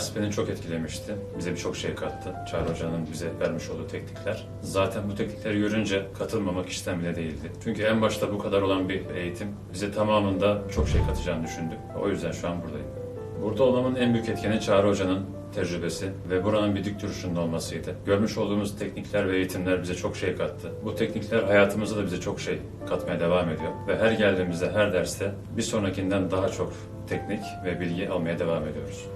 ders beni çok etkilemişti. Bize birçok şey kattı. Çağrı Hoca'nın bize vermiş olduğu teknikler. Zaten bu teknikleri görünce katılmamak işten bile değildi. Çünkü en başta bu kadar olan bir eğitim bize tamamında çok şey katacağını düşündük. O yüzden şu an buradayım. Burada olmamın en büyük etkeni Çağrı Hoca'nın tecrübesi ve buranın bir dik duruşunda olmasıydı. Görmüş olduğumuz teknikler ve eğitimler bize çok şey kattı. Bu teknikler hayatımızda da bize çok şey katmaya devam ediyor. Ve her geldiğimizde, her derste bir sonrakinden daha çok teknik ve bilgi almaya devam ediyoruz.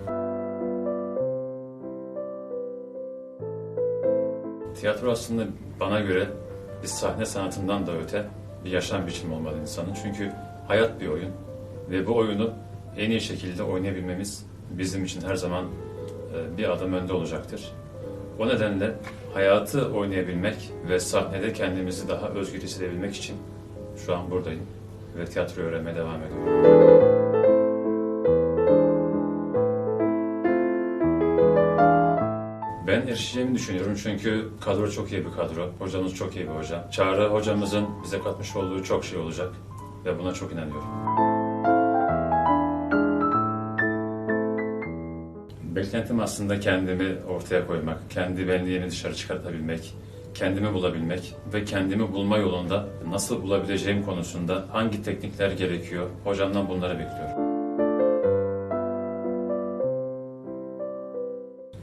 Tiyatro aslında bana göre bir sahne sanatından da öte bir yaşam biçimi olmalı insanın. Çünkü hayat bir oyun ve bu oyunu en iyi şekilde oynayabilmemiz bizim için her zaman e, bir adım önde olacaktır. O nedenle hayatı oynayabilmek ve sahnede kendimizi daha özgür hissedebilmek için şu an buradayım ve tiyatro öğrenmeye devam ediyorum. Ben erişeceğimi düşünüyorum çünkü kadro çok iyi bir kadro. Hocamız çok iyi bir hoca. Çağrı hocamızın bize katmış olduğu çok şey olacak ve buna çok inanıyorum. Beklentim aslında kendimi ortaya koymak, kendi benliğimi dışarı çıkartabilmek, kendimi bulabilmek ve kendimi bulma yolunda nasıl bulabileceğim konusunda hangi teknikler gerekiyor, hocamdan bunları bekliyorum.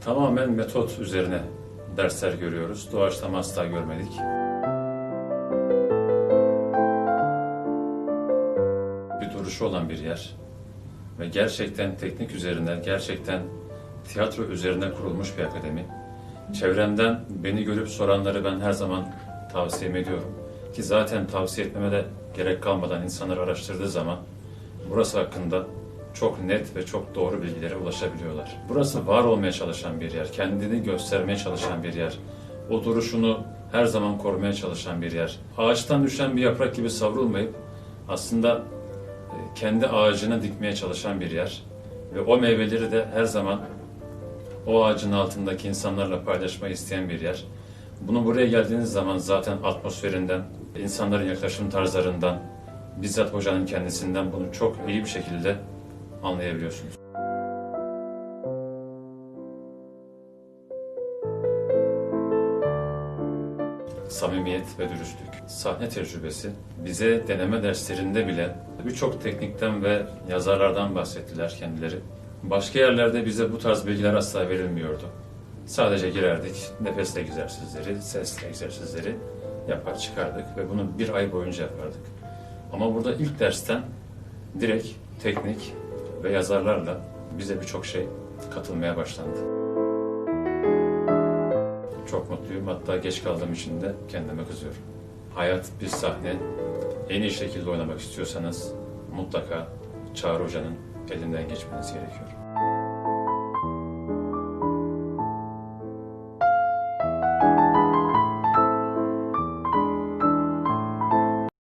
Tamamen metot üzerine dersler görüyoruz. Doğaçlama asla görmedik. Bir duruşu olan bir yer ve gerçekten teknik üzerine, gerçekten tiyatro üzerine kurulmuş bir akademi. Çevremden beni görüp soranları ben her zaman tavsiye ediyorum. Ki zaten tavsiye etmeme de gerek kalmadan insanlar araştırdığı zaman burası hakkında çok net ve çok doğru bilgilere ulaşabiliyorlar. Burası var olmaya çalışan bir yer, kendini göstermeye çalışan bir yer. O duruşunu her zaman korumaya çalışan bir yer. Ağaçtan düşen bir yaprak gibi savrulmayıp aslında e, kendi ağacına dikmeye çalışan bir yer. Ve o meyveleri de her zaman o ağacın altındaki insanlarla paylaşmayı isteyen bir yer. Bunu buraya geldiğiniz zaman zaten atmosferinden, insanların yaklaşım tarzlarından, bizzat hocanın kendisinden bunu çok iyi bir şekilde anlayabiliyorsunuz. Samimiyet ve dürüstlük. Sahne tecrübesi bize deneme derslerinde bile birçok teknikten ve yazarlardan bahsettiler kendileri. Başka yerlerde bize bu tarz bilgiler asla verilmiyordu. Sadece girerdik, nefes egzersizleri, ses egzersizleri yapar çıkardık ve bunu bir ay boyunca yapardık. Ama burada ilk dersten direkt teknik ve yazarlarla bize birçok şey katılmaya başlandı. Çok mutluyum. Hatta geç kaldığım için de kendime kızıyorum. Hayat bir sahne. En iyi şekilde oynamak istiyorsanız mutlaka Çağrı Hoca'nın elinden geçmeniz gerekiyor.